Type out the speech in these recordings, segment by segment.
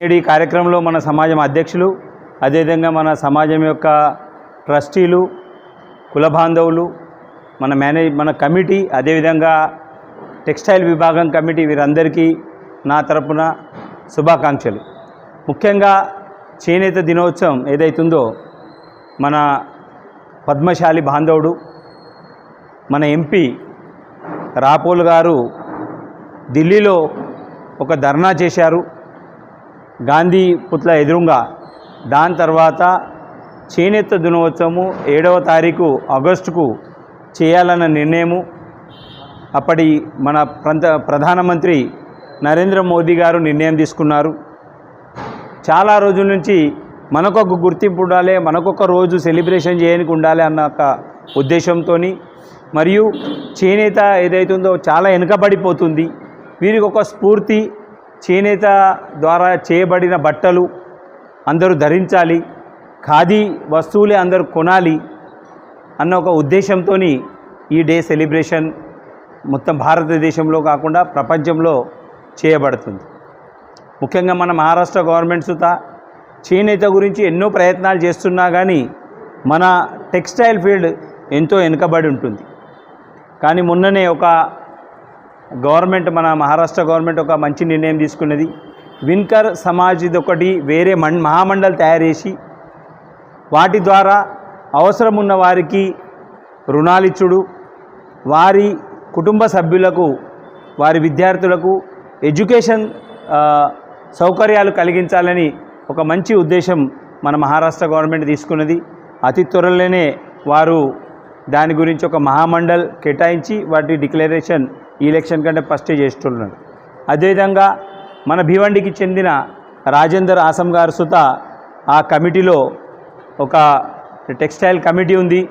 నేడు ఈ కార్యక్రమంలో మన సమాజం అధ్యక్షులు అదేవిధంగా మన సమాజం యొక్క ట్రస్టీలు కుల బాంధవులు మన మేనేజ్ మన కమిటీ అదేవిధంగా టెక్స్టైల్ విభాగం కమిటీ వీరందరికీ నా తరపున శుభాకాంక్షలు. ముఖ్యంగా చేనేత దినోత్సవం ఏదైతుందో మన పద్మశాలి బాంధవుడు మన ఎంపీ రాపోల్ గారు ఢిల్లీలో ఒక ధర్నా చేశారు. గాంధీ పుట్ల ఎదురుగా. దాని తర్వాత చేనేత దినోత్సవము ఏడవ తారీఖు ఆగస్టుకు చేయాలన్న నిర్ణయము. అప్పటి మన ప్రంత ప్రధానమంత్రి నరేంద్ర మోదీ గారు నిర్ణయం తీసుకున్నారు. చాలా రోజుల నుంచి మనకొక గుర్తింపు ఉండాలి మనకొక రోజు సెలబ్రేషన్ చేయడానికి ఉండాలి అన్న ఒక ఉద్దేశంతో మరియు చేనేత ఏదైతుందో చాలా వెనుకబడిపోతుంది. వీరికి ఒక స్ఫూర్తి చేనేత ద్వారా చేయబడిన బట్టలు అందరూ ధరించాలి ఖాదీ వస్తువులే అందరూ కొనాలి అన్న ఒక ఉద్దేశంతో ఈ డే సెలబ్రేషన్ మొత్తం భారతదేశంలో కాకుండా ప్రపంచంలో చేయబడుతుంది. ముఖ్యంగా మన మహారాష్ట్ర గవర్నమెంట్ సుత చేనేత గురించి ఎన్నో ప్రయత్నాలు చేస్తున్నా కానీ మన టెక్స్టైల్ ఫీల్డ్ ఎంతో వెనుకబడి ఉంటుంది. కానీ మొన్ననే ఒక గవర్నమెంట్ మన మహారాష్ట్ర గవర్నమెంట్ ఒక మంచి నిర్ణయం తీసుకున్నది. విన్కర్ సమాజ్ది ఒకటి వేరే మం మహామండలి తయారు చేసి వాటి ద్వారా అవసరం ఉన్న వారికి రుణాలిచ్చుడు వారి కుటుంబ సభ్యులకు వారి విద్యార్థులకు ఎడ్యుకేషన్ సౌకర్యాలు కలిగించాలని ఒక మంచి ఉద్దేశం మన మహారాష్ట్ర గవర్నమెంట్ తీసుకున్నది. అతి త్వరలోనే వారు దాని గురించి ఒక మహామండల్ కేటాయించి వాటి డిక్లరేషన్ ఈ ఎలక్షన్ కంటే ఫస్టే చేస్తున్నారు. అదేవిధంగా మన భివండికి చెందిన రాజేందర్ ఆసం గారు సుత ఆ కమిటీలో ఒక టెక్స్టైల్ కమిటీ ఉంది.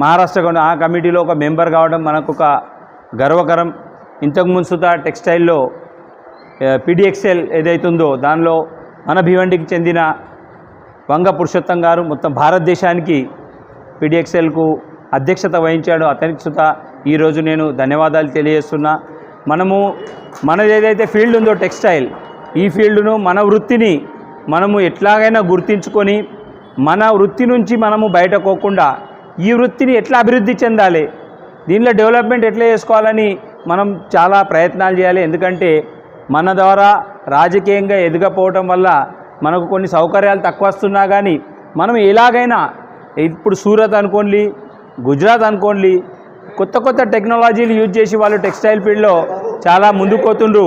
మహారాష్ట్ర గవర్న- ఆ కమిటీలో ఒక మెంబర్ కావడం మనకు ఒక గర్వకరం. ఇంతకుముందు సుత టెక్స్టైల్లో పీడిఎక్స్ఎల్ ఏదైతుందో దానిలో మన భివండికి చెందిన వంగ పురుషోత్తం గారు మొత్తం భారతదేశానికి పీడిఎక్స్ఎల్కు అధ్యక్షత వహించాడు. అతనికి సుత ఈరోజు నేను ధన్యవాదాలు తెలియజేస్తున్నా. మనము మనది ఏదైతే ఫీల్డ్ ఉందో టెక్స్టైల్ ఈ ఫీల్డ్ను మన వృత్తిని మనము ఎట్లాగైనా గుర్తించుకొని మన వృత్తి నుంచి మనము బయటకోకుండా ఈ వృత్తిని ఎట్లా అభివృద్ధి చెందాలి దీనిలో డెవలప్మెంట్ ఎట్లా చేసుకోవాలని మనం చాలా ప్రయత్నాలు చేయాలి. ఎందుకంటే మన ద్వారా రాజకీయంగా ఎదగపోవటం వల్ల మనకు కొన్ని సౌకర్యాలు తక్కువ వస్తున్నా కానీ మనం ఎలాగైనా ఇప్పుడు సూరత్ అనుకోండి గుజరాత్ అనుకోండి కొత్త కొత్త టెక్నాలజీలు యూజ్ చేసి వాళ్ళు టెక్స్టైల్ ఫీల్డ్లో చాలా ముందుకు పోతుండ్రు.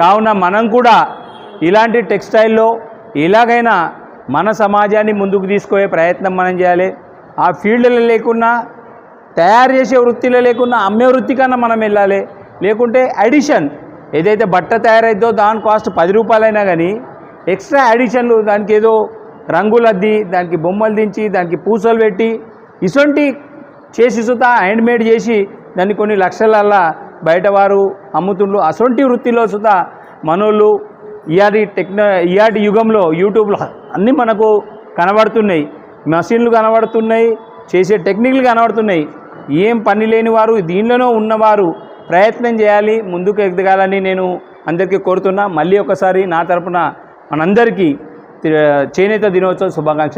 కావున మనం కూడా ఇలాంటి టెక్స్టైల్లో ఎలాగైనా మన సమాజాన్ని ముందుకు తీసుకునే ప్రయత్నం మనం చేయాలి. ఆ ఫీల్డ్లో లేకున్నా తయారు చేసే వృత్తిలో లేకున్నా అమ్మే వృత్తి కన్నా మనం వెళ్ళాలి. లేకుంటే అడిషన్ ఏదైతే బట్ట తయారైద్దో దాని కాస్ట్ పది రూపాయలైనా కానీ ఎక్స్ట్రా అడిషన్లు దానికి ఏదో రంగులు అద్ది దానికి బొమ్మలు దించి దానికి పూసలు పెట్టి ఇటువంటి చేసి సుత హ్యాండ్మేడ్ చేసి దాన్ని కొన్ని లక్షలల్లా బయటవారు అమ్ముతుండ్రు. అసొంటి వృత్తిలో సుత మనోళ్ళు ఇయాటి టెక్న ఇయాటి యుగంలో యూట్యూబ్లో అన్నీ మనకు కనబడుతున్నాయి. మషిన్లు కనబడుతున్నాయి చేసే టెక్నిక్లు కనబడుతున్నాయి. ఏం పని లేని వారు దీనిలోనూ ఉన్నవారు ప్రయత్నం చేయాలి ముందుకు ఎదగాలని నేను అందరికీ కోరుతున్నా. మళ్ళీ ఒకసారి నా తరపున మనందరికీ చేనేత దినోత్సవ శుభాకాంక్షలు.